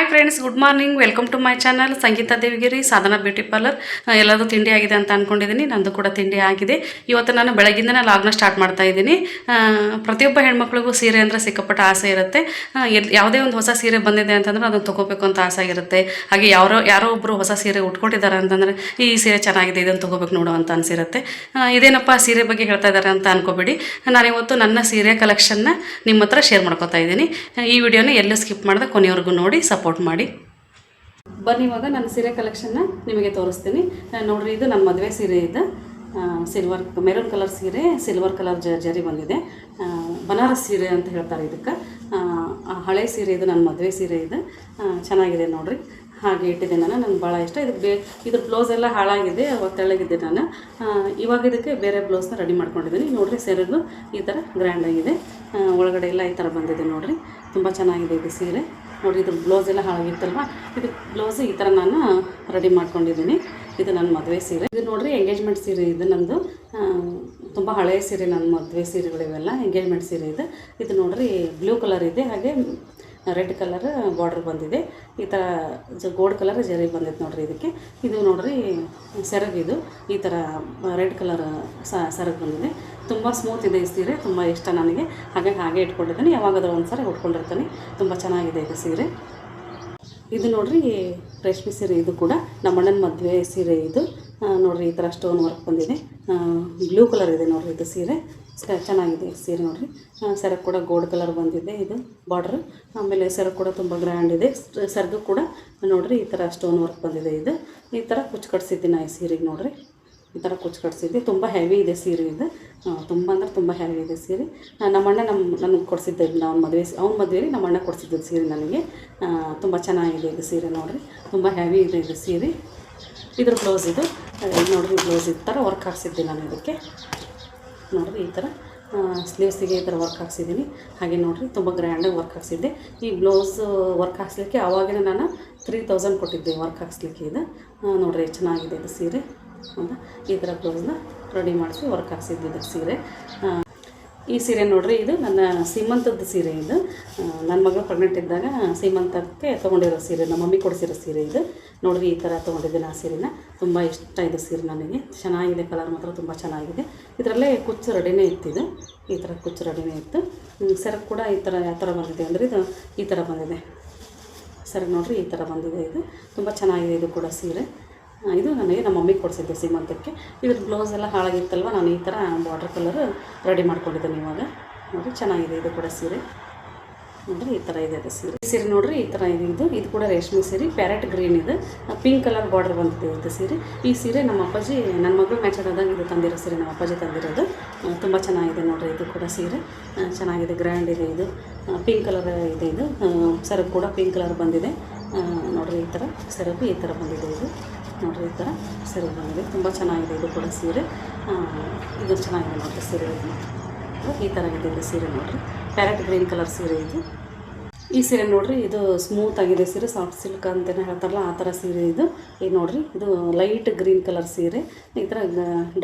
Hi friends good morning welcome to my channel Sangeeta Devigiri Sadhana beauty parlour ಎಲ್ಲದೂ ತಿಂಡಿ ಆಗಿದೆ ಅಂತ ಅಂದ್ಕೊಂಡಿದ್ದೀನಿ ನಂದು ಕೂಡ ತಿಂಡಿ ಆಗಿದೆ. ಇವತ್ತು ನಾನು ಬೆಳಗ್ಗಿಂದನೇ ಲಾಗ್ನ ಸ್ಟಾರ್ಟ್ ಮಾಡ್ತಾ ಇದ್ದೀನಿ. ಪ್ರತಿಯೊಬ್ಬ ಹೆಣ್ಮಕ್ಳಿಗೂ ಸೀರೆ ಅಂದರೆ ಸಿಕ್ಕಾಪಟ್ಟ ಆಸೆ ಇರುತ್ತೆ. ಎಲ್ಲಿ ಯಾವುದೇ ಒಂದು ಹೊಸ ಸೀರೆ ಬಂದಿದೆ ಅಂತಂದ್ರೆ ಅದನ್ನು ತೊಗೋಬೇಕು ಅಂತ ಆಸೆ ಆಗಿರುತ್ತೆ ಹಾಗೆ ಯಾರೋ ಯಾರೋ ಒಬ್ಬರು ಹೊಸ ಸೀರೆ ಉಟ್ಕೊಂಡಿದ್ದಾರೆ ಅಂತಂದರೆ, ಈ ಸೀರೆ ಚೆನ್ನಾಗಿದೆ, ಇದನ್ನು ತೊಗೋಬೇಕು ನೋಡು ಅಂತ ಅನಿಸಿರುತ್ತೆ. ಇದೇನಪ್ಪ ಸೀರೆ ಬಗ್ಗೆ ಹೇಳ್ತಾ ಇದ್ದಾರೆ ಅಂತ ಅನ್ಕೋಬೇಡಿ. ನಾನಿವತ್ತು ನನ್ನ ಸೀರೆ ಕಲೆಕ್ಷನ್ನ ನಿಮ್ಮ ಹತ್ರ ಶೇರ್ ಮಾಡ್ಕೋತಾ ಇದ್ದೀನಿ. ಈ ವಿಡಿಯೋನ ಎಲ್ಲೂ ಸ್ಕಿಪ್ ಮಾಡಿದೆ ಕೊನೆಯವರೆಗೂ ನೋಡಿ ಸಪೋರ್ಟ್ ಮಾಡಿ. ಬನ್ನಿ ಇವಾಗ ನನ್ನ ಸೀರೆ ಕಲೆಕ್ಷನ್ನ ನಿಮಗೆ ತೋರಿಸ್ತೀನಿ. ನೋಡಿರಿ, ಇದು ನನ್ನ ಮದುವೆ ಸೀರೆ ಇದೆ. ಸಿಲ್ವರ್ ಮೆರೂನ್ ಕಲರ್ ಸೀರೆ ಸಿಲ್ವರ್ ಕಲರ್ ಜರಿ ಬಂದಿದೆ. ಬನಾರಸ್ ಸೀರೆ ಅಂತ ಹೇಳ್ತಾರೆ ಇದಕ್ಕೆ. ಹಳೆ ಸೀರೆ ಇದು ನನ್ನ ಮದುವೆ ಸೀರೆ ಇದೆ. ಚೆನ್ನಾಗಿದೆ ನೋಡಿರಿ. ಹಾಗೆ ಇಟ್ಟಿದೆ ನಾನು ನನಗೆ ಭಾಳ ಇಷ್ಟ. ಇದು ಬೇ, ಇದ್ರ ಬ್ಲೌಸ್ ಎಲ್ಲ ಹಾಳಾಗಿದೆ ತೆಳ್ಳಗಿದ್ದೆ ನಾನು. ಇವಾಗ ಇದಕ್ಕೆ ಬೇರೆ ಬ್ಲೌಸ್ನ ರೆಡಿ ಮಾಡ್ಕೊಂಡಿದ್ದೀನಿ. ನೋಡಿರಿ ಸೆರಗು ಈ ಥರ ಗ್ರ್ಯಾಂಡ್ ಆಗಿದೆ. ಒಳಗಡೆ ಎಲ್ಲ ಈ ಥರ ಬಂದಿದೆ ನೋಡಿರಿ. ತುಂಬ ಚೆನ್ನಾಗಿದೆ ಇದು ಸೀರೆ. ನೋಡಿರಿ, ಇದು ಬ್ಲೌಸ್ ಎಲ್ಲ ಹಾಳಾಗಿತ್ತಲ್ವ? ಇದು ಬ್ಲೌಸ್ ಈ ಥರ ನಾನು ರೆಡಿ ಮಾಡ್ಕೊಂಡಿದ್ದೀನಿ. ಇದು ನನ್ನ ಮದುವೆ ಸೀರೆ. ಇದು ನೋಡ್ರಿ ಎಂಗೇಜ್ಮೆಂಟ್ ಸೀರೆ ಇದು ನಂದು. ತುಂಬ ಹಳೆಯ ಸೀರೆ, ನನ್ನ ಮದುವೆ ಸೀರೆಗಳಿವೆಲ್ಲ ಎಂಗೇಜ್ಮೆಂಟ್ ಸೀರೆ ಇದು. ಇದು ನೋಡ್ರಿ ಬ್ಲೂ ಕಲರ್ ಇದೆ. ಹಾಗೆ ರೆಡ್ ಕಲರ್ ಬಾರ್ಡ್ರ್ ಬಂದಿದೆ. ಈ ಥರ ಗೋಲ್ಡ್ ಕಲರ್ ಜರಿ ಬಂದೈತೆ ನೋಡ್ರಿ ಇದಕ್ಕೆ. ಇದು ನೋಡ್ರಿ ಸೆರಗಿದು ಈ ಥರ ರೆಡ್ ಕಲರ್ ಸೆರಗು ಬಂದಿದೆ. ತುಂಬ ಸ್ಮೂತ್ ಇದೆ ಈ ಸೀರೆ. ತುಂಬ ಇಷ್ಟ ನನಗೆ. ಹಾಗೆ ಹಾಗೆ ಇಟ್ಕೊಂಡಿದ್ದೀನಿ. ಯಾವಾಗಾದರೂ ಒಂದು ಸರಿ ಉಟ್ಕೊಂಡಿರ್ತೀನಿ. ತುಂಬ ಚೆನ್ನಾಗಿದೆ ಇದು ಸೀರೆ. ಇದು ನೋಡಿರಿ ರೇಷ್ಮೆ ಸೀರೆ ಇದು ಕೂಡ. ನಮ್ಮ ಅಣ್ಣನ ಮದುವೆ ಸೀರೆ ಇದು. ನೋಡ್ರಿ ಈ ಥರ ಸ್ಟೋನ್ ವರ್ಕ್ ಬಂದಿದೆ. ಬ್ಲೂ ಕಲರ್ ಇದೆ ನೋಡಿರಿ ಇದು ಸೀರೆ. ಚೆನ್ನಾಗಿದೆ ಸೀರೆ ನೋಡಿರಿ. ಸರ ಕೂಡ ಗೋಲ್ಡ್ ಕಲರ್ ಬಂದಿದೆ ಇದು ಬಾರ್ಡ್ರ್ ಆಮೇಲೆ ಸೆರಗು ಕೂಡ ತುಂಬ ಗ್ರ್ಯಾಂಡ್ ಇದೆ. ಸೆರಗು ಕೂಡ ನೋಡಿರಿ ಈ ಥರ ಸ್ಟೋನ್ ವರ್ಕ್ ಬಂದಿದೆ ಇದು. ಈ ಥರ ಕುಚ್ಚು ಕಟ್ಸಿದ್ದೀನಿ ನಾ ಈ ಸೀರೆಗೆ ನೋಡಿರಿ. ಈ ಥರ ಕುಚ್ಚು ಕಟ್ಸಿದ್ದೆ ತುಂಬ ಹೆವಿ ಇದೆ ಸೀರೆ ಇದು. ತುಂಬ ಅಂದ್ರೆ ತುಂಬ ಹೆವಿ ಇದೆ ಸೀರೆ. ನಮ್ಮ ಅಣ್ಣ ನಮ್ಮ ನನಗೆ ಕೊಡಿಸಿದ್ದೆ ಅವ್ನ ಮದುವೆ ಅವ್ನ ಮದುವೆಯಲ್ಲಿ ನಮ್ಮ ಅಣ್ಣ ಕೊಡಿಸಿದ್ದು ಸೀರೆ ನನಗೆ. ತುಂಬ ಚೆನ್ನಾಗಿದೆ ಇದು ಸೀರೆ ನೋಡಿರಿ. ತುಂಬ ಹೆವಿ ಇದೆ ಇದು ಸೀರೆ. ಇದ್ರ ಬ್ಲೌಸ್ ಇದು. ಇದು ಬ್ಲೌಸ್ ಈ ಥರ ವರ್ಕ್ ಹಾಕ್ಸಿದ್ದೆ ನಾನು ಇದಕ್ಕೆ. ನೋಡಿರಿ ಈ ಥರ ಸ್ಲೀವ್ಸಿಗೆ ಈ ಥರ ವರ್ಕ್ ಹಾಕ್ಸಿದ್ದೀನಿ. ಹಾಗೆ ನೋಡಿರಿ ತುಂಬ ಗ್ರ್ಯಾಂಡಾಗಿ ವರ್ಕ್ ಹಾಕ್ಸಿದ್ದೆ. ಈ ಬ್ಲೌಸ್ ವರ್ಕ್ ಹಾಕ್ಸ್ಲಿಕ್ಕೆ ಆವಾಗಿನ ನಾನು ತ್ರೀ ತೌಸಂಡ್ ಕೊಟ್ಟಿದ್ದೆ ವರ್ಕ್ ಹಾಕ್ಸ್ಲಿಕ್ಕೆ ಇದು. ನೋಡಿರಿ ಚೆನ್ನಾಗಿದೆ ಇದು ಸೀರೆ. ಹೌದಾ ಈ ಥರ ಬ್ಲೌಸ್ನ ರೆಡಿ ಮಾಡಿಸಿ ವರ್ಕ್ ಹಾಕ್ಸಿದ್ದೆ ಇದಕ್ಕೆ ಸೀರೆ. ಈ ಸೀರೆ ನೋಡ್ರಿ, ಇದು ನನ್ನ ಸೀಮಂತದ ಸೀರೆ ಇದು. ನನ್ನ ಮಗಳು ಪ್ರೆಗ್ನೆಂಟ್ ಇದ್ದಾಗ ಸೀಮಂತಕ್ಕೆ ತೊಗೊಂಡಿರೋ ಸೀರೆ, ನಮ್ಮ ಮಮ್ಮಿ ಕೊಡಿಸಿರೋ ಸೀರೆ ಇದು. ನೋಡ್ರಿ, ಈ ಥರ ತೊಗೊಂಡಿದ್ದೀನಿ ಆ ಸೀರೆನ. ತುಂಬ ಇಷ್ಟ ಇದು ಸೀರೆ ನನಗೆ. ಚೆನ್ನಾಗಿದೆ ಕಲರ್ ಮಾತ್ರ ತುಂಬ ಚೆನ್ನಾಗಿದೆ. ಇದರಲ್ಲೇ ಕುಚ್ಚು ರೆಡಿನೇ ಇತ್ತಿದು ಈ ಥರ ಕುಚ್ಚು ರೆಡಿನೇ ಇತ್ತು. ಸೆರಗು ಕೂಡ ಈ ಥರ ಯಾವ ಥರ ಬಂದಿದೆ ಅಂದರೆ ಇದು ಈ ಥರ ಬಂದಿದೆ. ಸೆರಗು ನೋಡ್ರಿ, ಈ ಥರ ಬಂದಿದೆ ಇದು. ತುಂಬ ಚೆನ್ನಾಗಿದೆ ಇದು ಕೂಡ ಸೀರೆ. ಇದು ನನಗೆ ನಮ್ಮ ಮಮ್ಮಿಗೆ ಕೊಡಿಸಿದ್ದೆ ಸೀಮಂತಕ್ಕೆ ಇದ್ರ ಬ್ಲೌಸ್ ಎಲ್ಲ ಹಾಳಾಗಿತ್ತಲ್ವ, ನಾನು ಈ ಥರ ವಾಟರ್ ಕಲರ್ ರೆಡಿ ಮಾಡ್ಕೊಂಡಿದ್ದೇನೆ ಇವಾಗ. ನೋಡಿ, ಚೆನ್ನಾಗಿದೆ ಇದು ಕೂಡ ಸೀರೆ. ನೋಡಿರಿ, ಈ ಥರ ಇದೆ ಅದು ಸೀರೆ. ಸೀರೆ ನೋಡಿರಿ, ಈ ಥರ ಇದೆ ಇದು. ಇದು ಕೂಡ ರೇಷ್ಮೆ ಸೀರೆ ಪ್ಯಾರೆಟ್ ಗ್ರೀನ್ ಇದೆ. ಪಿಂಕ್ ಕಲರ್ ಬಾರ್ಡರ್ ಬಂದಿದೆ ಸೀರೆ. ಈ ಸೀರೆ ನಮ್ಮ ಅಪ್ಪಾಜಿ, ನನ್ನ ಮಗಳು ಮ್ಯಾಚ್ ಆದಾಗ ಇದು ತಂದಿರೋ ಸೀರೆ ನಮ್ಮ ಅಪ್ಪಾಜಿ ತಂದಿರೋದು. ತುಂಬ ಚೆನ್ನಾಗಿದೆ ನೋಡಿರಿ, ಇದು ಕೂಡ ಸೀರೆ. ಚೆನ್ನಾಗಿದೆ ಗ್ರ್ಯಾಂಡ್ ಇದೆ ಇದು. ಪಿಂಕ್ ಕಲರ್ ಇದೆ ಇದು. ಸರಕು ಕೂಡ ಪಿಂಕ್ ಕಲರ್ ಬಂದಿದೆ. ನೋಡ್ರಿ, ಈ ಥರ ಸರಕು ಈ ಥರ ಬಂದಿದೆ ಇದು. ನೋಡ್ರಿ ಈ ಥರ ಸೀರೆ ಬಂದಿದೆ. ತುಂಬ ಚೆನ್ನಾಗಿದೆ ಇದು ಕೂಡ ಸೀರೆ. ಇದು ಚೆನ್ನಾಗಿದೆ ನೋಡ್ರಿ ಸೀರೆ ಈ ಥರ ಇದು ಸೀರೆ ನೋಡ್ರಿ. ಪ್ಯಾರೆಟ್ ಗ್ರೀನ್ ಕಲರ್ ಸೀರೆ ಇದು. ಈ ಸೀರೆ ನೋಡ್ರಿ, ಇದು ಸ್ಮೂತ್ ಆಗಿದೆ ಸೀರೆ ಸಾಫ್ಟ್ ಸಿಲ್ಕ್ ಅಂತಲೇ ಹೇಳ್ತಾರಲ್ಲ, ಆ ಥರ ಸೀರೆ ಇದು. ಈಗ ನೋಡ್ರಿ, ಇದು ಲೈಟ್ ಗ್ರೀನ್ ಕಲರ್ ಸೀರೆ. ಈ ಥರ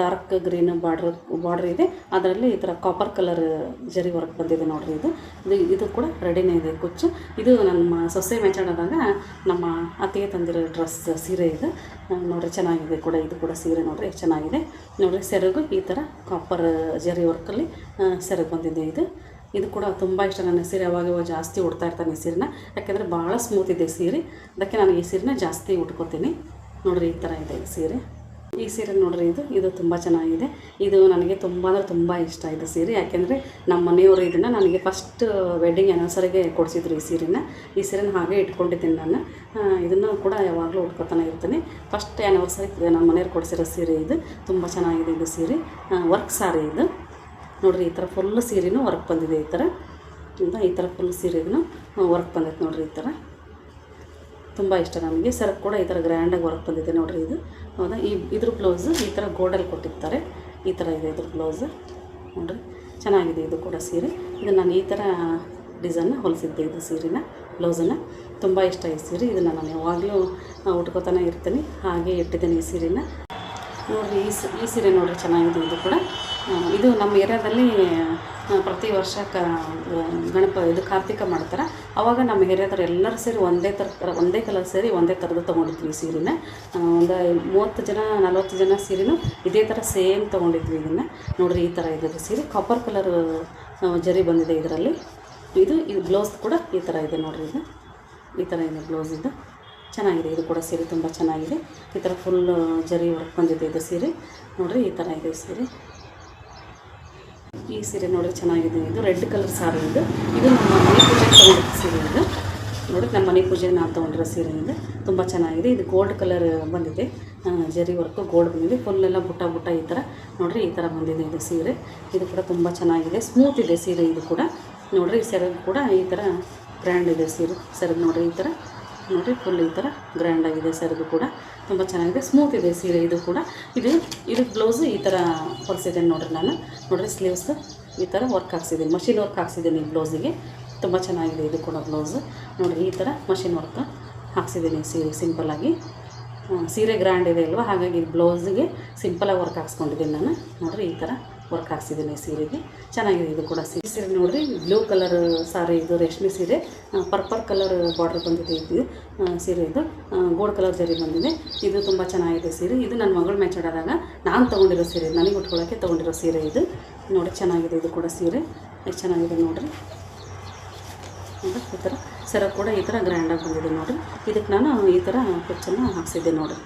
ಡಾರ್ಕ್ ಗ್ರೀನ್ ಬಾರ್ಡ್ರ್ ಬಾರ್ಡ್ರ್ ಇದೆ. ಅದರಲ್ಲಿ ಈ ಥರ ಕಾಪರ್ ಕಲರ್ ಜರಿ ವರ್ಕ್ ಬಂದಿದೆ ನೋಡ್ರಿ ಇದು. ಇದು ಕೂಡ ರೆಡಿನೇ ಇದೆ ಕುಚ್ಚು. ಇದು ನಮ್ಮ ಸೊಸೆ ಮೆಚ್ಚಾಡಿದಾಗ ನಮ್ಮ ಅತ್ತಿಗೆ ತಂದಿರೋ ಡ್ರೆಸ್ ಸೀರೆ ಇದು. ನೋಡ್ರಿ, ಚೆನ್ನಾಗಿದೆ ಕೂಡ, ಇದು ಕೂಡ ಸೀರೆ ನೋಡ್ರಿ, ಚೆನ್ನಾಗಿದೆ. ನೋಡ್ರಿ, ಸೆರಗು ಈ ಥರ ಕಾಪರ್ ಜರಿ ವರ್ಕಲ್ಲಿ ಸೆರಗು ಬಂದಿದೆ ಇದು. ಇದು ಕೂಡ ತುಂಬ ಇಷ್ಟ. ನನ್ನ ಸೀರೆ ಅವಾಗ ಇವಾಗ ಜಾಸ್ತಿ ಉಡ್ತಾ ಇರ್ತಾನೆ ಈ ಸೀರೆನ. ಯಾಕೆಂದರೆ ಭಾಳ ಸ್ಮೂತ್ ಇದೆ ಸೀರೆ. ಅದಕ್ಕೆ ನಾನು ಈ ಸೀರೆನ ಜಾಸ್ತಿ ಉಟ್ಕೋತೀನಿ. ನೋಡಿರಿ ಈ ಥರ ಇದೆ ಈ ಸೀರೆ. ಈ ಸೀರೆ ನೋಡ್ರಿ ಇದು. ಇದು ತುಂಬ ಚೆನ್ನಾಗಿದೆ. ಇದು ನನಗೆ ತುಂಬ ಅಂದರೆ ತುಂಬ ಇಷ್ಟ ಇದು ಸೀರೆ. ಯಾಕೆಂದರೆ ನಮ್ಮ ಮನೆಯವರು ಇದನ್ನು ನನಗೆ ಫಸ್ಟ್ ವೆಡ್ಡಿಂಗ್ ಆ್ಯನಿವರ್ಸರಿಗೆ ಕೊಡಿಸಿದ್ರು ಈ ಸೀರೆನ. ಈ ಸೀರೆನ ಹಾಗೆ ಇಟ್ಕೊಂಡಿದ್ದೀನಿ ನಾನು. ಇದನ್ನು ಕೂಡ ಯಾವಾಗಲೂ ಉಟ್ಕೊತಾನೆ ಇರ್ತೀನಿ. ಫಸ್ಟ್ ಆ್ಯನಿವರ್ಸರಿ ನಮ್ಮ ಮನೆಯವ್ರು ಕೊಡಿಸಿರೋ ಸೀರೆ ಇದು. ತುಂಬ ಚೆನ್ನಾಗಿದೆ ಇದು ಸೀರೆ. ವರ್ಕ್ ಸಾರಿ ಇದು. ನೋಡ್ರಿ, ಈ ಥರ ಫುಲ್ ಸೀರೆನೂ ವರ್ಕ್ ಬಂದಿದೆ ಈ ಥರ ಈ ಥರ ಫುಲ್ ಸೀರೆಗೂ ವರ್ಕ್ ಬಂದೈತೆ ನೋಡಿರಿ ಈ ಥರ ತುಂಬ ಇಷ್ಟ ನಮಗೆ. ಸರ್ ಕೂಡ ಈ ಥರ ಗ್ರ್ಯಾಂಡಾಗಿ ವರ್ಕ್ ಬಂದಿದೆ ನೋಡಿರಿ ಇದು. ಹೌದಾ? ಈ, ಇದ್ರ ಬ್ಲೌಸು ಈ ಥರ ಗೋಲ್ಡಲ್ಲಿ ಕೊಟ್ಟಿರ್ತಾರೆ. ಈ ಥರ ಇದೆ ಇದ್ರ ಬ್ಲೌಸು ನೋಡಿರಿ, ಚೆನ್ನಾಗಿದೆ ಇದು ಕೂಡ ಸೀರೆ. ಇದು ನಾನು ಈ ಥರ ಡಿಸೈನ್ನ ಹೊಲಿಸಿದ್ದೆ ಇದು ಸೀರೆನ ಬ್ಲೌಸನ್ನು ತುಂಬ ಇಷ್ಟ ಈ ಸೀರೆ. ಇದನ್ನು ನಾನು ಯಾವಾಗಲೂ ಉಟ್ಕೋತಾನೆ ಇರ್ತೀನಿ. ಹಾಗೆ ಇಟ್ಟಿದ್ದೇನೆ ಈ ಸೀರೆನ. ನೋಡಿರಿ, ಈ ಈ ಸೀರೆ ನೋಡಿರಿ ಚೆನ್ನಾಗಿದೆ ಇದು ಕೂಡ. ಇದು ನಮ್ಮ ಏರಿಯಾದಲ್ಲಿ ಪ್ರತಿ ವರ್ಷ ಕ ಗಣಪ ಇದು ಕಾರ್ತಿಕ ಮಾಡ್ತಾರೆ. ಆವಾಗ ನಮ್ಮ ಏರಿಯಾದವ್ರು ಎಲ್ಲರೂ ಸೇರಿ ಒಂದೇ ಥರ ಒಂದೇ ಕಲರ್ ಸೇರಿ, ಒಂದೇ ಥರದ್ದು ತೊಗೊಂಡಿದ್ವಿ ಸೀರೆನ. ಒಂದು ಮೂವತ್ತು ಜನ, ನಲ್ವತ್ತು ಜನ ಸೀರೆನೂ ಇದೇ ಥರ ಸೇಮ್ ತೊಗೊಂಡಿದ್ವಿ ಇದನ್ನು. ನೋಡಿರಿ ಈ ಥರ ಇದೆ ಸೀರೆ. ಕಾಪರ್ ಕಲರ್ ಜರಿ ಬಂದಿದೆ ಇದರಲ್ಲಿ. ಇದು ಇದು ಬ್ಲೌಸ್ ಕೂಡ ಈ ಥರ ಇದೆ ನೋಡಿರಿ ಇದು. ಈ ಥರ ಇದೆ ಬ್ಲೌಸ್ ಇದು. ಚೆನ್ನಾಗಿದೆ. ಇದು ಕೂಡ ಸೀರೆ ತುಂಬ ಚೆನ್ನಾಗಿದೆ. ಈ ಥರ ಫುಲ್ ಜರಿ ವರ್ಕ್ ಬಂದಿದೆ ಇದು ಸೀರೆ. ನೋಡಿರಿ ಈ ಥರ ಇದೆ ಸೀರೆ. ಈ ಸೀರೆ ನೋಡಿ ಚೆನ್ನಾಗಿದೆ. ಇದು ರೆಡ್ ಕಲರ್ ಸಾರಿ ಇದು. ಇದು ನಮ್ಮ ಮನೆ ಪೂಜೆಗೆ ತೊಗೊಂಡಿರೋ ಸೀರೆ ಇದು. ನೋಡಿ ನಮ್ಮ ಮನೆ ಪೂಜೆಗೆ ನಾವು ತೊಗೊಂಡಿರೋ ಸೀರೆ ಇದು. ತುಂಬ ಚೆನ್ನಾಗಿದೆ. ಇದು ಗೋಲ್ಡ್ ಕಲರ್ ಬಂದಿದೆ. ಜರಿ ವರ್ಕು ಗೋಲ್ಡ್ ಬಂದಿದೆ. ಫುಲ್ಲೆಲ್ಲ ಬುಟ್ಟ ಬುಟ್ಟ ಈ ಥರ ನೋಡಿರಿ ಈ ಥರ ಬಂದಿದೆ ಇದು ಸೀರೆ. ಇದು ಕೂಡ ತುಂಬ ಚೆನ್ನಾಗಿದೆ. ಸ್ಮೂತ್ ಇದೆ ಸೀರೆ ಇದು ಕೂಡ. ನೋಡಿರಿ ಈ ಸೆರಗು ಕೂಡ ಈ ಥರ ಬ್ರ್ಯಾಂಡ್ ಇದೆ ಸೀರೆ. ಸೆರಗು ನೋಡಿರಿ ಈ ಥರ ನೋಡಿರಿ ಫುಲ್ ಈ ಥರ ಗ್ರ್ಯಾಂಡ್ ಆಗಿದೆ ಇದು ಕೂಡ. ತುಂಬ ಚೆನ್ನಾಗಿದೆ. ಸ್ಮೂತ್ ಇದೆ ಸೀರೆ ಇದು ಕೂಡ. ಇದು ಇದು ಬ್ಲೌಸು ಈ ಥರ ಹೊಲಿಸಿದ್ದೇನೆ ನೋಡಿರಿ ನಾನು. ನೋಡಿರಿ ಸ್ಲೀವ್ಸ್ ಈ ಥರ ವರ್ಕ್ ಹಾಕ್ಸಿದ್ದೀನಿ. ಮಷಿನ್ ವರ್ಕ್ ಹಾಕ್ಸಿದ್ದೀನಿ ಈ ಬ್ಲೌಸಿಗೆ ತುಂಬ ಚೆನ್ನಾಗಿದೆ ಇದು ಕೂಡ ಬ್ಲೌಸು ನೋಡಿರಿ ಈ ಥರ ಮಷಿನ್ ವರ್ಕ್ ಹಾಕ್ಸಿದ್ದೀನಿ ಸೀರೆ ಸಿಂಪಲ್ಲಾಗಿ ಸೀರೆ ಗ್ರ್ಯಾಂಡ್ ಇದೆ ಅಲ್ವಾ? ಹಾಗಾಗಿ ಬ್ಲೌಸಿಗೆ ಸಿಂಪಲಾಗಿ ವರ್ಕ್ ಹಾಕ್ಸ್ಕೊಂಡಿದ್ದೀನಿ ನಾನು. ನೋಡಿರಿ ಈ ಥರ ವರ್ಕ್ ಹಾಕ್ಸಿದ್ದೀನಿ ಸೀರೆಗೆ. ಚೆನ್ನಾಗಿದೆ ಇದು ಕೂಡ ಸೀರೆ. ಸೀರೆ ನೋಡಿರಿ ಬ್ಲೂ ಕಲರ್ ಸಾರಿ ಇದು, ರೇಷ್ಮೆ ಸೀರೆ. ಪರ್ಪಲ್ ಕಲರ್ ಬಾರ್ಡರ್ ಬಂದಿದೆ ಇದು. ಸೀರೆ ಇದು. ಗೋಲ್ಡ್ ಕಲರ್ ಜರಿ ಬಂದಿದೆ. ಇದು ತುಂಬ ಚೆನ್ನಾಗಿದೆ ಸೀರೆ. ಇದು ನನ್ನ ಮಗಳು ಆದಾಗ ನಾನು ತೊಗೊಂಡಿರೋ ಸೀರೆ. ನನಗೆ ಉಟ್ಕೊಳ್ಳೋಕ್ಕೆ ತೊಗೊಂಡಿರೋ ಸೀರೆ ಇದು. ನೋಡಿ, ಚೆನ್ನಾಗಿದೆ ಇದು ಕೂಡ ಸೀರೆ. ಎಷ್ಟು ಚೆನ್ನಾಗಿದೆ ನೋಡಿರಿ. ನೋಡಿ ಈ ಥರ ಸರ ಕೂಡ ಈ ಥರ ಗ್ರ್ಯಾಂಡಾಗಿ ಬಂದಿದೆ ನೋಡಿರಿ. ಇದಕ್ಕೆ ನಾನು ಈ ಥರ ಕುಚ್ಚನ್ನು ಹಾಕ್ಸಿದ್ದೆ ನೋಡಿರಿ.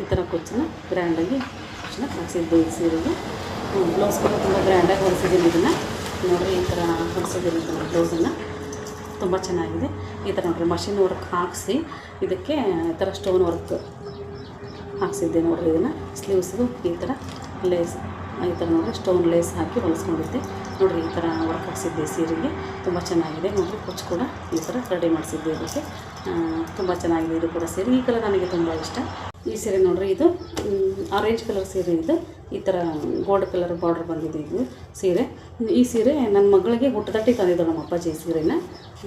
ಈ ಥರ ಕುಚ್ಚನ್ನು ಗ್ರ್ಯಾಂಡಾಗಿ ಕುಚ್ಚನ್ನ ಹಾಕ್ಸಿದ್ದೆ ಈ ಸೀರೆಗೆ. ಬ್ಲೌಸ್ ಕೂಡ ತುಂಬ ಗ್ರ್ಯಾಂಡಾಗಿ ಹೊಲಿಸಿದ್ದೀನಿ ಇದನ್ನು. ನೋಡಿರಿ ಈ ಥರ ಹೊಲಿಸಿದ್ದೀನಿ ಇದನ್ನು ಬ್ಲೌಸನ್ನು ತುಂಬ ಚೆನ್ನಾಗಿದೆ. ಈ ಥರ ನೋಡಿರಿ ಮಷಿನ್ ವರ್ಕ್ ಹಾಕಿಸಿ ಇದಕ್ಕೆ ಈ ಥರ ಸ್ಟೋನ್ ವರ್ಕ್ ಹಾಕ್ಸಿದ್ದೆ ನೋಡಿರಿ ಇದನ್ನು. ಸ್ಲೀವ್ಸ್ಗೂ ಈ ಥರ ಲೇಸ್ ಈ ಥರ ನೋಡಿರಿ ಸ್ಟೋನ್ ಲೇಸ್ ಹಾಕಿ ಹೊಲಿಸ್ಕೊಂಡಿದ್ದೆ ನೋಡಿರಿ ಈ ಥರ ವರ್ಕ್ ಹಾಕ್ಸಿದ್ದೆ ಸೀರೆಗೆ. ತುಂಬ ಚೆನ್ನಾಗಿದೆ ನೋಡಿರಿ. ಕುಚ್ಚು ಕೂಡ ಈ ಥರ ರೆಡಿ ಮಾಡಿಸಿದ್ದೆ ಇದಕ್ಕೆ. ತುಂಬ ಚೆನ್ನಾಗಿದೆ ಇದು ಕೂಡ ಸೀರೆ. ಈ ಕಲರ್ ನನಗೆ ತುಂಬ ಇಷ್ಟ. ಈ ಸೀರೆ ನೋಡಿರಿ ಇದು ಆರೆಂಜ್ ಕಲರ್ ಸೀರೆ ಇದು. ಈ ಥರ ಗೋಲ್ಡ್ ಕಲರ್ ಬಾರ್ಡ್ರ್ ಬಂದಿದೆ ಇದು ಸೀರೆ. ಈ ಸೀರೆ ನನ್ನ ಮಗಳಿಗೆ ಹುಟ್ಟದಟ್ಟಿ ತಂದಿದ್ದು ನಮ್ಮ ಅಪ್ಪಾಜಿ ಈ ಸೀರೆನ.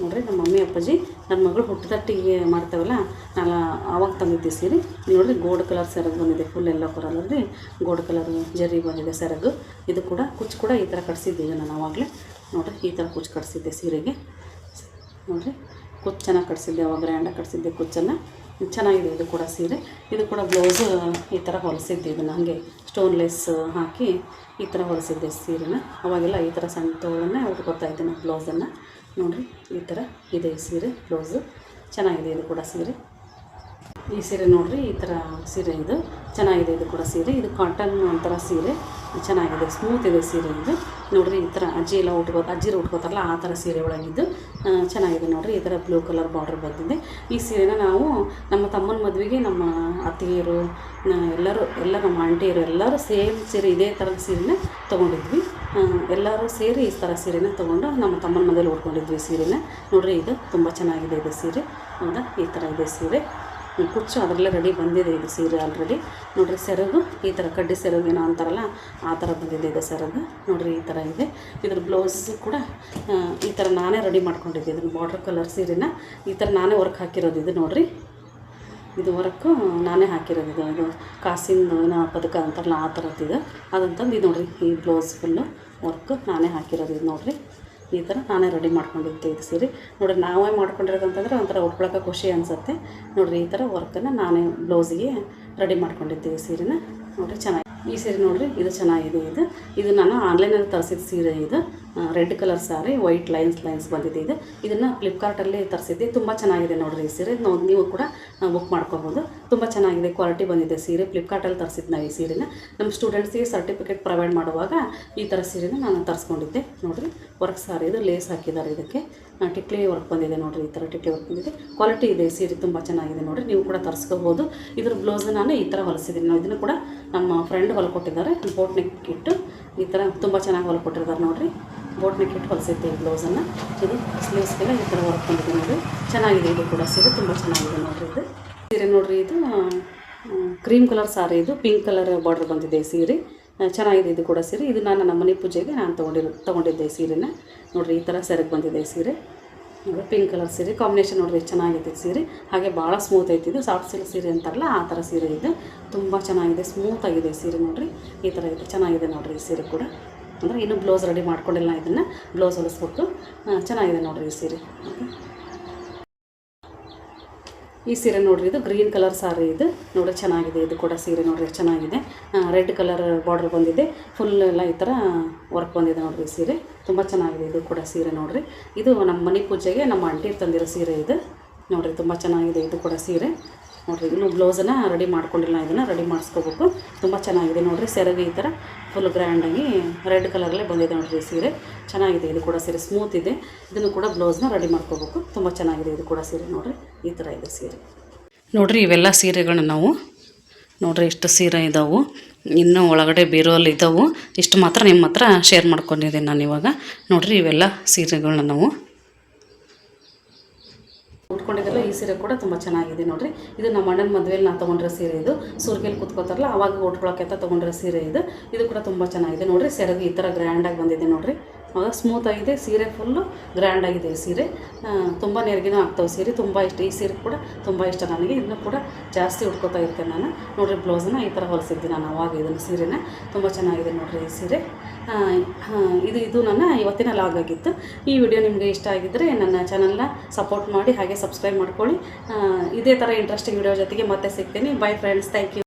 ನೋಡ್ರಿ, ನಮ್ಮ ಮಮ್ಮಿ, ಅಪ್ಪಾಜಿ ನನ್ನ ಮಗಳು ಹುಟ್ಟದಟ್ಟಿಗೆ ಮಾಡ್ತಾವಲ್ಲ, ನಾನು ಆವಾಗ ತಂದಿದ್ದೆ ಸೀರೆ. ನೋಡಿರಿ ಗೋಲ್ಡ್ ಕಲರ್ ಸೆರಗು ಬಂದಿದೆ ಫುಲ್ ಎಲ್ಲ ಕಲರಲ್ಲಿ ಗೋಲ್ಡ್ ಕಲರ್ ಜರಿ ಬಂದಿದೆ ಸೆರಗು. ಇದು ಕೂಡ ಕುಚ್ಚು ಕೂಡ ಈ ಥರ ಕಟ್ಸಿದ್ದೀವಿ ನಾನು ಆವಾಗಲೇ. ನೋಡಿರಿ, ಈ ಥರ ಕುಚ್ಚು ಕಟ್ಸಿದ್ದೆ ಸೀರೆಗೆ. ನೋಡಿರಿ, ಕುಚ್ಚನ್ನು ಕಟ್ಸಿದ್ದೆ ಅವಾಗ ಗ್ರ್ಯಾಂಡಾಗಿ ಕಟ್ಸಿದ್ದೆ ಕುಚ್ಚನ್ನು. ಚೆನ್ನಾಗಿದೆ, ಇದು ಕೂಡ ಸೀರೆ. ಇದು ಕೂಡ ಬ್ಲೌಸ್ ಈ ಥರ ಹೊಲಿಸಿದ್ದೆ. ಇದನ್ನು ಹಾಗೆ ಸ್ಟೋನ್ಲೆಸ್ ಹಾಕಿ ಈ ಥರ ಹೊಲಿಸಿದ್ದೆ ಸೀರೆನ. ಅವಾಗೆಲ್ಲ ಈ ಥರ ಸಣ್ಣ ತೋಳನ್ನೇ ಉಟ್ಕೊತಾ ಇದ್ದೆ ನಾನು ಬ್ಲೌಸನ್ನು ನೋಡಿರಿ, ಈ ಥರ ಇದೆ ಈ ಸೀರೆ ಬ್ಲೌಸು ಚೆನ್ನಾಗಿದೆ ಇದು ಕೂಡ ಸೀರೆ. ಈ ಸೀರೆ ನೋಡಿರಿ, ಈ ಥರ ಸೀರೆ ಇದು. ಚೆನ್ನಾಗಿದೆ ಇದು ಕೂಡ ಸೀರೆ. ಇದು ಕಾಟನ್ ಒಂಥರ ಸೀರೆ. ಚೆನ್ನಾಗಿದೆ ಸ್ಮೂತ್ ಇದೆ ಸೀರೆ ಇದು. ನೋಡ್ರಿ ಈ ಥರ ಅಜ್ಜಿ ಎಲ್ಲ ಉಟ್ಕೋ ಅಜ್ಜಿರು ಉಟ್ಕೋತಾರಲ್ಲ, ಆ ಥರ ಸೀರೆ ಒಳಗಿದ್ದು ಚೆನ್ನಾಗಿದೆ ನೋಡಿರಿ. ಈ ಥರ ಬ್ಲೂ ಕಲರ್ ಬಾರ್ಡರ್ ಬಂದಿದೆ. ಈ ಸೀರೆನ ನಾವು ನಮ್ಮ ತಮ್ಮನ ಮದುವೆಗೆ ನಮ್ಮ ಅತ್ತಿಗೆಯರು ಎಲ್ಲರೂ, ಎಲ್ಲ ನಮ್ಮ ಆಂಟಿಯರು ಎಲ್ಲರೂ ಸೇಮ್ ಸೀರೆ, ಇದೇ ಥರದ ಸೀರೆನ ತೊಗೊಂಡಿದ್ವಿ. ಎಲ್ಲರೂ ಸೇರಿ ಈ ಥರ ಸೀರೆನ ತೊಗೊಂಡು ನಮ್ಮ ತಮ್ಮನ ಮನೇಲಿ ಉಟ್ಕೊಂಡಿದ್ವಿ ಸೀರೆನ. ನೋಡ್ರಿ, ಇದು ತುಂಬ ಚೆನ್ನಾಗಿದೆ, ಇದು ಸೀರೆ. ಹೌದಾ? ಈ ಥರ ಇದೆ ಸೀರೆ. ಕುಚ್ಚು ಅದರಲ್ಲೇ ರೆಡಿ ಬಂದಿದೆ ಇದು ಸೀರೆ ಆಲ್ರೆಡಿ ನೋಡಿರಿ ಸೆರಗು, ಈ ಥರ ಕಡ್ಡಿ ಸೆರಗು ಏನೋ ಅಂತಾರಲ್ಲ, ಆ ಥರ ಬಂದಿದೆ ಇದು ಸೆರಗು. ನೋಡಿರಿ ಈ ಥರ ಇದೆ. ಇದ್ರ ಬ್ಲೌಸ್ ಕೂಡ ಈ ಥರ ನಾನೇ ರೆಡಿ ಮಾಡ್ಕೊಂಡಿದ್ದೆ. ಇದನ್ನು ಬಾರ್ಡ್ರ್ ಕಲರ್ ಸೀರೆನ, ಈ ಥರ ನಾನೇ ವರ್ಕ್ ಹಾಕಿರೋದು ಇದು ನೋಡಿರಿ. ಇದು ವರ್ಕು ನಾನೇ ಹಾಕಿರೋದು ಇದು. ಇದು ಕಾಸಿನ ಏನೋ ಪದಕ ಅಂತಾರಲ್ಲ, ಆ ಥರದ್ದು ಅದಂತಂದು ಇದು ನೋಡಿರಿ, ಈ ಬ್ಲೌಸ್ ಫುಲ್ಲು ವರ್ಕ್ ನಾನೇ ಹಾಕಿರೋದು ಇದು ನೋಡಿರಿ. ಈ ಥರ ನಾನೇ ರೆಡಿ ಮಾಡ್ಕೊಂಡಿದ್ದೆ ಇದು ಸೀರೆ. ನೋಡಿರಿ, ನಾವೇ ಮಾಡ್ಕೊಂಡಿರೋದಂತಂದ್ರೆ ಒಂಥರ ಉಟ್ಕೊಳಕ್ಕೆ ಖುಷಿ ಅನಿಸುತ್ತೆ. ನೋಡಿರಿ, ಈ ಥರ ವರ್ಕನ್ನು ನಾನೇ ಬ್ಲೌಸಿಗೆ ರೆಡಿ ಮಾಡ್ಕೊಂಡಿದ್ದೆ ಸೀರೆನ. ನೋಡಿರಿ ಚೆನ್ನಾಗಿ ಈ ಸೀರೆ ನೋಡಿರಿ ಇದು ಚೆನ್ನಾಗಿದೆ ಇದು. ಇದು ನಾನು ಆನ್ಲೈನಲ್ಲಿ ತರಿಸಿದ ಸೀರೆ ಇದು. Red colour sari white lines lines ಬಂದಿದೆ ಇದು. ಇದನ್ನು ಫ್ಲಿಪ್ಕಾರ್ಟಲ್ಲಿ ತರಿಸಿದ್ದೆ. ತುಂಬ ಚೆನ್ನಾಗಿದೆ ನೋಡಿರಿ ಈ ಸೀರೆ. ನಾವು ಕೂಡ ಬುಕ್ ಮಾಡ್ಕೋಬೋದು. ತುಂಬ ಚೆನ್ನಾಗಿದೆ ಕ್ವಾಲಿಟಿ ಬಂದಿದೆ ಸೀರೆ. ಫ್ಲಿಪ್ಕಾರ್ಟಲ್ಲಿ ತರಿಸಿದ್ದು ನಾವು ಈ ಸೀರೆನ. ನಮ್ಮ ಸ್ಟೂಡೆಂಟ್ಸಿಗೆ ಸರ್ಟಿಫಿಕೇಟ್ ಪ್ರೊವೈಡ್ ಮಾಡುವಾಗ ಈ ಥರ ಸೀರೆನ ನಾನು ತರಿಸ್ಕೊಂಡಿದ್ದೆ. ನೋಡಿರಿ ವರ್ಕ್ ಸಾರಿ ಇದು ಲೇಸ್ ಹಾಕಿದ್ದಾರೆ ಇದಕ್ಕೆ. ಟಿಕ್ಲಿ ವರ್ಕ್ ಬಂದಿದೆ ನೋಡಿರಿ ಈ ಥರ ಟಿಕ್ಲಿ ವರ್ಕ್ ಬಂದಿದೆ. ಕ್ವಾಲಿಟಿ ಇದೆ ಸೀರೆ, ತುಂಬ ಚೆನ್ನಾಗಿದೆ ನೋಡಿರಿ. ನೀವು ಕೂಡ ತರಿಸ್ಕೋಬೋದು. ಇದ್ರ ಬ್ಲೌಸ್ ನಾನು ಈ ಥರ ಹೊಲಿಸಿದ್ದೀನಿ. ನಾವು ಇದನ್ನು ಕೂಡ ನಮ್ಮ ಫ್ರೆಂಡ್ ಹೊಲ್ಕೊಟ್ಟಿದ್ದಾರೆ ಬೋಟ್ ನೆಕ್ ಇಟ್ಟು ಈ ಥರ ತುಂಬ ಚೆನ್ನಾಗಿ ಹೊಲ್ಕೊಟ್ಟಿದ್ದಾರೆ ನೋಡಿರಿ. ಬೋಟ್ ನೆಕ್ ಇಟ್ಟು ಹೊಲಿಸಿದ್ದೀವಿ ಬ್ಲೌಸನ್ನು ಇದು ಸ್ಲೀವ್ಸ್ಗೆಲ್ಲ ಈ ಥರ ವರ್ಕ್ ಬಂದಿದೆ ನೋಡಿರಿ. ಚೆನ್ನಾಗಿದೆ ಇದು ಕೂಡ. ಸೀರೆ ತುಂಬ ಚೆನ್ನಾಗಿದೆ ನೋಡಿರಿ ಇದು. ಸೀರೆ ನೋಡಿರಿ ಇದು ಕ್ರೀಮ್ ಕಲರ್ ಸಾರಿ ಇದು. ಪಿಂಕ್ ಕಲರ್ ಬಾರ್ಡರ್ ಬಂದಿದೆ ಸೀರೆ. ಚೆನ್ನಾಗಿದೆ ಇದು ಕೂಡ ಸೀರೆ. ಇದು ನಾನು ನಮ್ಮ ಮನೆ ಪೂಜೆಗೆ ನಾನು ತೊಗೊಂಡಿರೋ, ತೊಗೊಂಡಿದ್ದೆ ಸೀರೆನ. ನೋಡಿರಿ ಈ ಥರ ಸೆರೆಗೆ ಬಂದಿದೆ ಸೀರೆ. ಪಿಂಕ್ ಕಲರ್ ಸೀರೆ, ಕಾಂಬಿನೇಷನ್ ನೋಡ್ರಿ ಚೆನ್ನಾಗಿದೆ ಸೀರೆ. ಹಾಗೆ ಭಾಳ ಸ್ಮೂತ್ ಐತಿ ಇದು. ಸಾಫ್ಟ್ ಸಿಲ್ಕ್ ಸೀರೆ ಅಂತಾರಲ್ಲ, ಆ ಥರ ಸೀರೆ ಇದು. ತುಂಬ ಚೆನ್ನಾಗಿದೆ, ಸ್ಮೂತ್ ಆಗಿದೆ ಸೀರೆ ನೋಡಿರಿ. ಈ ಥರ ಇದೆ ಚೆನ್ನಾಗಿದೆ ನೋಡಿರಿ ಈ ಸೀರೆ ಕೂಡ. ಅಂದರೆ ಇನ್ನೂ ಬ್ಲೌಸ್ ರೆಡಿ ಮಾಡ್ಕೊಂಡಿಲ್ಲ ಇದನ್ನು. ಬ್ಲೌಸ್ ಹೊಲಿಸ್ಬಿಟ್ಟು ಚೆನ್ನಾಗಿದೆ ನೋಡಿರಿ ಈ ಸೀರೆ. ಓಕೆ. ಈ ಸೀರೆ ನೋಡ್ರಿ, ಇದು ಗ್ರೀನ್ ಕಲರ್ ಸಾರಿ ಇದು. ನೋಡ್ರಿ ಚೆನ್ನಾಗಿದೆ, ಇದು ಕೂಡ ಸೀರೆ ನೋಡ್ರಿ, ಚೆನ್ನಾಗಿದೆ. ರೆಡ್ ಕಲರ್ ಬಾರ್ಡರ್ ಬಂದಿದೆ. ಫುಲ್ ಎಲ್ಲ ಈ ಥರ ವರ್ಕ್ ಬಂದಿದೆ ನೋಡ್ರಿ ಸೀರೆ. ತುಂಬ ಚೆನ್ನಾಗಿದೆ, ಇದು ಕೂಡ ಸೀರೆ ನೋಡ್ರಿ. ಇದು ನಮ್ಮ ಮನೆ ಪೂಜೆಗೆ ನಮ್ಮ ಆಂಟಿ ತಂದಿರೋ ಸೀರೆ ಇದು. ನೋಡ್ರಿ, ತುಂಬ ಚೆನ್ನಾಗಿದೆ, ಇದು ಕೂಡ ಸೀರೆ. ನೋಡ್ರಿ ಇನ್ನು ಬ್ಲೌಸನ್ನು ರೆಡಿ ಮಾಡ್ಕೊಂಡಿಲ್ಲ ಇದನ್ನು ರೆಡಿ ಮಾಡಿಸ್ಕೋಬೇಕು. ತುಂಬ ಚೆನ್ನಾಗಿದೆ ನೋಡಿರಿ, ಸೆರಗು ಈ ಥರ ಫುಲ್ ಗ್ರ್ಯಾಂಡಾಗಿ ರೆಡ್ ಕಲರಲ್ಲೇ ಬಂದಿದೆ ನೋಡಿರಿ ಸೀರೆ. ಚೆನ್ನಾಗಿದೆ, ಇದು ಕೂಡ ಸೀರೆ ಸ್ಮೂತ್ ಇದೆ. ಇದನ್ನು ಕೂಡ ಬ್ಲೌಸ್ನ ರೆಡಿ ಮಾಡ್ಕೋಬೇಕು. ತುಂಬ ಚೆನ್ನಾಗಿದೆ ಇದು ಕೂಡ ಸೀರೆ ನೋಡ್ರಿ, ಈ ಥರ ಇದೆ ಸೀರೆ. ನೋಡಿರಿ, ಇವೆಲ್ಲ ಸೀರೆಗಳನ್ನ ನಾವು ನೋಡಿರಿ, ಇಷ್ಟು ಸೀರೆ ಇದ್ದಾವೆ ಇನ್ನೂ ಒಳಗಡೆ ಬೀರೋಲ್ಲಿ ಇದ್ದಾವೆ ಇಷ್ಟು ಮಾತ್ರ ನಿಮ್ಮ ಹತ್ರ ಶೇರ್ ಮಾಡ್ಕೊಂಡಿದ್ದೀನಿ ನಾನು ಇವಾಗ. ನೋಡಿರಿ, ಇವೆಲ್ಲ ಸೀರೆಗಳನ್ನ ನಾವು ಉಟ್ಕೊಂಡಿದ್ದೆಲ್ಲ ಈ ಸೀರೆ ಕೂಡ ತುಂಬ ಚೆನ್ನಾಗಿದೆ ನೋಡ್ರಿ. ಇದು ನಮ್ಮ ಅಣ್ಣನ ಮದುವೆಯಲ್ಲಿ ನಾನು ತೊಗೊಂಡಿರೋ ಸೀರೆ ಇದು. ಸೂರ್ಗೆಲ್ಲಿ ಕುತ್ಕೋತಾರಲ್ಲ, ಅವಾಗ ಉಟ್ಕೊಳಕ್ಕೆ ಅಂತ ತೊಗೊಂಡಿರೋ ಸೀರೆ ಇದು. ಇದು ಕೂಡ ತುಂಬ ಚೆನ್ನಾಗಿದೆ ನೋಡ್ರಿ. ಸೆರಗು ಈ ಥರ ಗ್ರ್ಯಾಂಡಾಗಿ ಬಂದಿದೆ ನೋಡ್ರಿ. ಅವಾಗ ಸ್ಮೂತ್ ಆಗಿದೆ, ಸೀರೆ ಫುಲ್ಲು ಗ್ರ್ಯಾಂಡ್ ಆಗಿದೆ ಈ ಸೀರೆ. ತುಂಬ ನೆರಗಿನೂ ಆಗ್ತಾವೆ ಸೀರೆ, ತುಂಬ ಇಷ್ಟ. ಈ ಸೀರೆ ಕೂಡ ತುಂಬ ಇಷ್ಟ ನನಗೆ. ಇದನ್ನು ಕೂಡ ಜಾಸ್ತಿ ಉಟ್ಕೋತಾ ಇರ್ತೇನೆ ನಾನು. ನೋಡಿರಿ ಬ್ಲೌಸನ್ನ ಈ ಥರ ಹೊಲಿಸಿದ್ದೆ ನಾನು ಅವಾಗ ಇದನ್ನು ಸೀರೆನ. ತುಂಬ ಚೆನ್ನಾಗಿದೆ ನೋಡಿರಿ ಈ ಸೀರೆ. ಇದು ಇದು ನನ್ನ ಇವತ್ತಿನ ಲಾಗ್ ಆಗಿತ್ತು. ಈ ವಿಡಿಯೋ ನಿಮಗೆ ಇಷ್ಟ ಆಗಿದ್ದರೆ ನನ್ನ ಚಾನಲ್ನ ಸಪೋರ್ಟ್ ಮಾಡಿ, ಹಾಗೆ ಸಬ್ಸ್ಕ್ರೈಬ್ ಮಾಡ್ಕೊಳ್ಳಿ. ಇದೇ ಥರ ಇಂಟ್ರೆಸ್ಟಿಂಗ್ ವಿಡಿಯೋ ಜೊತೆಗೆ ಮತ್ತೆ ಸಿಗ್ತೀನಿ. By friends thank you